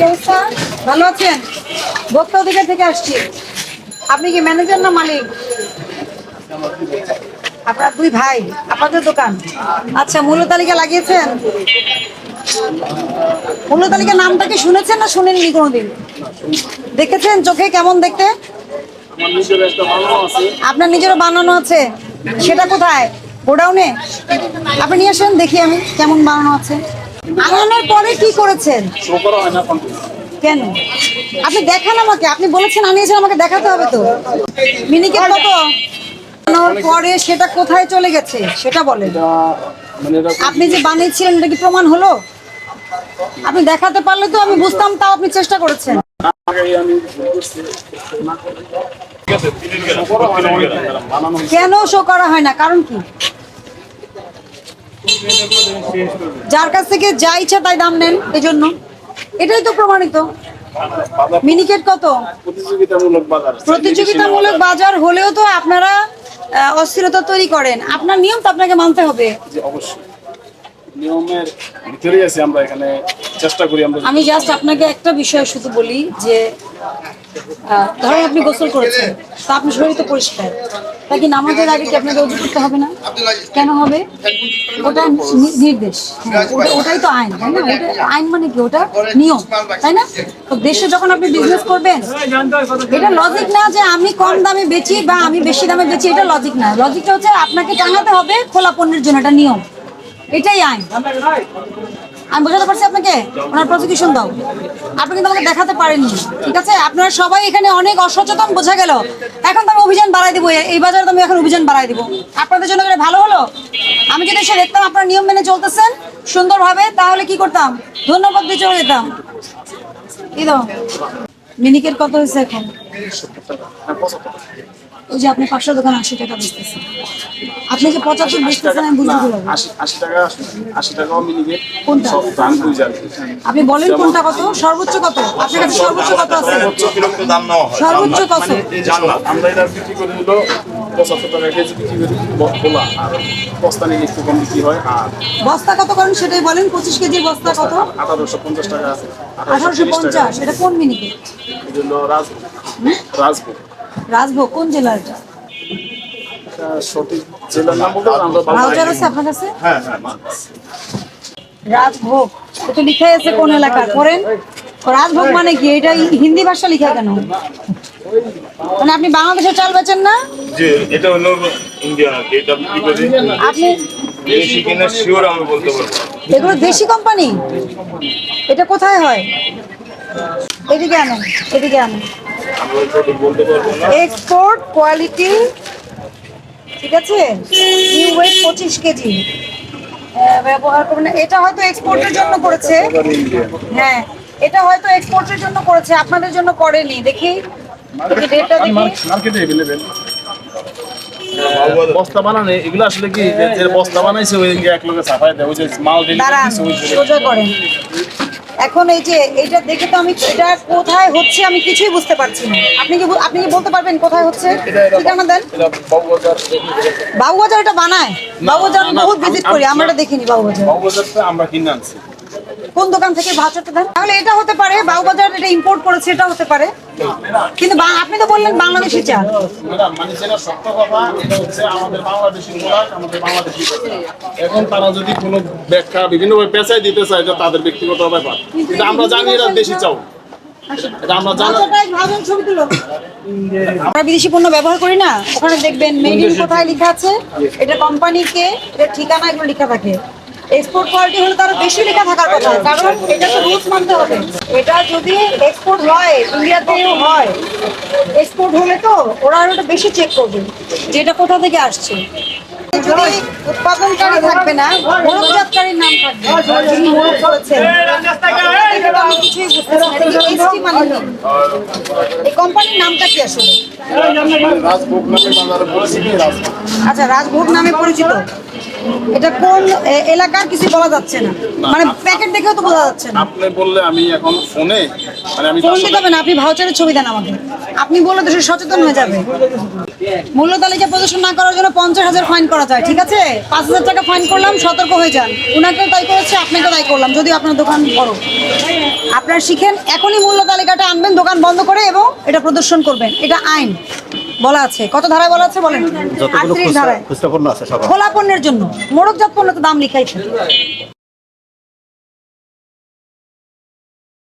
কি অবস্থা? ভালো আছেন? ভোক্তা অধিকার থেকে আসছি। আপনি কি ম্যানেজার না মালিক? আপনার দুই ভাই, আপনাদের দোকান। আচ্ছা মূল্য তালিকা লাগিয়েছেন? মূল্য তালিকা নামটা কি শুনেছেন না শুনেননি কোনোদিন? দেখেছেন চোখে কেমন দেখতে? আপনার নিজেরও বানানো আছে। সেটা কোথায়? গোডাউনে? আপনি নিয়ে আসেন, দেখি আমি কেমন বানানো আছে। আনানোর পরে কি করেছেন? হয় কেন? আপনি দেখান আমাকে আপনি বলেছেন আনিয়েছেন আমাকে দেখাতে হবে তো। মিনিকেট কত আনানোর পরে সেটা কোথায় চলে গেছে সেটা বলেন। মানে আপনি যে বানিয়েছিলেন এটা কি প্রমাণ হলো? আপনি দেখাতে পারলে তো আমি বুঝতাম তাও আপনি চেষ্টা করেছেন। কেন শো করা হয় না? কারণ কি? যার কাছ থেকে যা ইচ্ছা তাই দাম নেন এই জন্য এটাই তো প্রমাণিত। মিনিকেট কত? প্রতিযোগিতামূলক বাজার। বাজার হলেও তো আপনারা অস্থিরতা তৈরি করেন। আপনার নিয়ম তো আপনাকে মানতে হবে। অবশ্যই। নিয়মের ভিতরেই আছি আমরা এখানে। চেষ্টা করি আমরা আমি জাস্ট আপনাকে একটা বিষয় শুধু বলি যে ধরেন আপনি গোসল করেছেন তা আপনি শরীর তো পরিষ্কার। তা কি নামাজের আগে কি আপনাকে অজু করতে হবে না? কেন হবে? ওটা নির্দেশ। হ্যাঁ, ওটাই তো আইন তাই না? ওটা আইন মানে কি? ওটা নিয়ম তাই না? তো দেশে যখন আপনি বিজনেস করবেন এটা লজিক না যে আমি কম দামে বেচি বা আমি বেশি দামে বেচি এটা লজিক না। লজিকটা হচ্ছে আপনাকে টাঙাতে হবে খোলা পণ্যের জন্য এটা নিয়ম। এটাই আইন। আমি বোঝাতে পারছি আপনাকে? ওনার প্রসিকিউশন দাও। আপনি কিন্তু আমাকে দেখাতে পারেননি। ঠিক আছে? আপনারা সবাই এখানে অনেক অসচেতন বোঝা গেল। এখন তো আমি অভিযান বাড়াই দিব। এই বাজারে তো আমি এখন অভিযান বাড়াই দিব। আপনাদের জন্য এটা ভালো হলো? আমি যদি এসে দেখতাম আপনার নিয়ম মেনে চলতেছেন সুন্দরভাবে, তাহলে কি করতাম? ধন্যবাদ দিয়ে চলে যেতাম এই দাও। মিনিকের কত হয়েছে এখন। ওই যে আপনি পাঁচশো দোকান আশি টাকা বেচতেছেন। আপনি যে পঁচাত্তর বেচতেছেন আমি বুঝতে কীভাবে আশি টাকা আশি টাকাও মিনিকেট কোনটা? আপনি বলেন কোনটা কত? সর্বোচ্চ কত? আপনার কাছে সর্বোচ্চ কত আছে? সর্বোচ্চ হয়। কত? জান্নাত আমরা এটা বিক্রি করে হলো পঁচাত্তর টাকা কেজি বিক্রি করি খোলা। আর বস্তা নিয়ে একটু কম বিক্রি হয়। আর বস্তা কত করেন সেটাই বলেন। পঁচিশ কেজির বস্তা কত? আঠারোশো পঞ্চাশ টাকা আছে। আঠারোশো পঞ্চাশ। এটা কোন মিনিকেট রাজভোগ। রাজভোগ। রাজভোগ কোন জেলার এটা? সঠিক জেলার নাম বলতে ভাউচার আছে আপনার কাছে? হ্যাঁ হ্যাঁ রাজভোগ এটা লিখাই আছে কোন এলাকার করেন? রাজভোগ মানে কি? এটা হিন্দি ভাষা লিখা কেন? মানে আপনি বাংলাদেশের চাল বেচেন না? যে এটা হলো ইন্ডিয়ান এটা আপনি দেশি কিনা শিওর আমি বলতে পারব। এগুলো দেশি কোম্পানি এটা কোথায় হয়? এদিকে আনেন এদিকে আনেন। এক্সপোর্ট কোয়ালিটি ঠিক আছে? নিউ ওয়েট পঁচিশ কেজি। ব্যবহার করবেন এটা হয়তো এক্সপোর্টের জন্য করেছে। হ্যাঁ এটা হয়তো এক্সপোর্টের জন্য করেছে আপনাদের জন্য করেনি। দেখি ডেটটা দেখি। বস্তা বানানো এগুলো আসলে কি যে- বস্তা বানাইছে ওই এক লোকে সাফাই দেয় ওই যে মাল দাঁড়ান ডেলিভারি সোজা করেন। এখন এই যে এইটা দেখে তো আমি এটা কোথায় হচ্ছে আমি কিছুই বুঝতে পারছি না। আপনি কি আপনি কি বলতে পারবেন কোথায় হচ্ছে? ঠিকানা দেন। বাবুবাজার বাবুবাজার এটা বানায়। বাবুবাজার বহুত ভিজিট করি আমি- আমরা দেখিনি বাবুবাজার। বাবুবাজারটা আমরা কিনে আনছি। কোন দোকান থেকে ভাউচারটা দেন? তাহলে এটা হতে পারে বাবুবাজার এটা ইম্পোর্ট করেছে এটা হতে পারে। কিন্তু আপনি তো বললেন বাংলাদেশি ম্যাডাম, মানে যেটা সত্য কথা এটা হচ্ছে আমাদের বাংলাদেশি প্রোডাক্ট আমাদের বাংলাদেশি। এখন তারা যদি কোনো ব্যাখ্যা বিভিন্নভাবে পেঁচাই দিতে চায় এটা তাদের ব্যক্তিগত ব্যাপার। কিন্তু আমরা জানি এরা দেশি চাও এটা আমরা বিদেশি পণ্য ব্যবহার করি না? ওখানে দেখবেন মেড ইন কোথায় লেখা আছে? এটা কোম্পানিকে এটা ঠিকানা এগুলো লেখা থাকে। এক্সপোর্ট কোয়ালিটি হলে তার বেশি লেখা থাকার কথা। কারণ এটা তো রুলস মানতে হবে। এটা যদি এক্সপোর্ট হয় ইন্ডিয়াতেও হয় এক্সপোর্ট হলে তো ওরা আরও ওটা বেশি চেক করবে যে এটা কোথা থেকে আসছে। যদি উৎপাদনকারী থাকবে না মোড়কজাতকারীর নাম থাকবে যিনি মোড়ক করেছেন আমি কিছুই বুঝতেছি না এটা এসটি এই কোম্পানির নামটা কি আসলে আচ্ছা রাজভোগ নামে পরিচিত। এটা কোন এলাকার কিছু বলা যাচ্ছে না। মানে প্যাকেট দেখেও তো বোঝা যাচ্ছে না। আপনি বললে আমি এখন ফোনে মানে আমি ফোন দিতে হবে না আপনি ভাউচারের ছবি দেন আমাকে। আপনি বললে দেশের সচেতন হয়ে যাবে। মূল্য তালিকা প্রদর্শন না করার জন্য পঞ্চাশ হাজার ফাইন করা যায় ঠিক আছে? পাঁচ হাজার টাকা ফাইন করলাম সতর্ক হয়ে যান। উনাকেও তাই করেছে আপনাকেও তাই করলাম যদিও আপনার দোকান বড়। আপনারা শিখেন এখনই মূল্য তালিকাটা আনবেন দোকান বন্ধ করে এবং এটা প্রদর্শন করবেন। এটা আইন। বলা আছে। কত ধারায় বলা আছে বলেন? আটত্রিশ ধারায়। খোলা পণ্যের জন্য মোড়কজাত পণ্য তো দাম লিখাই থাকে।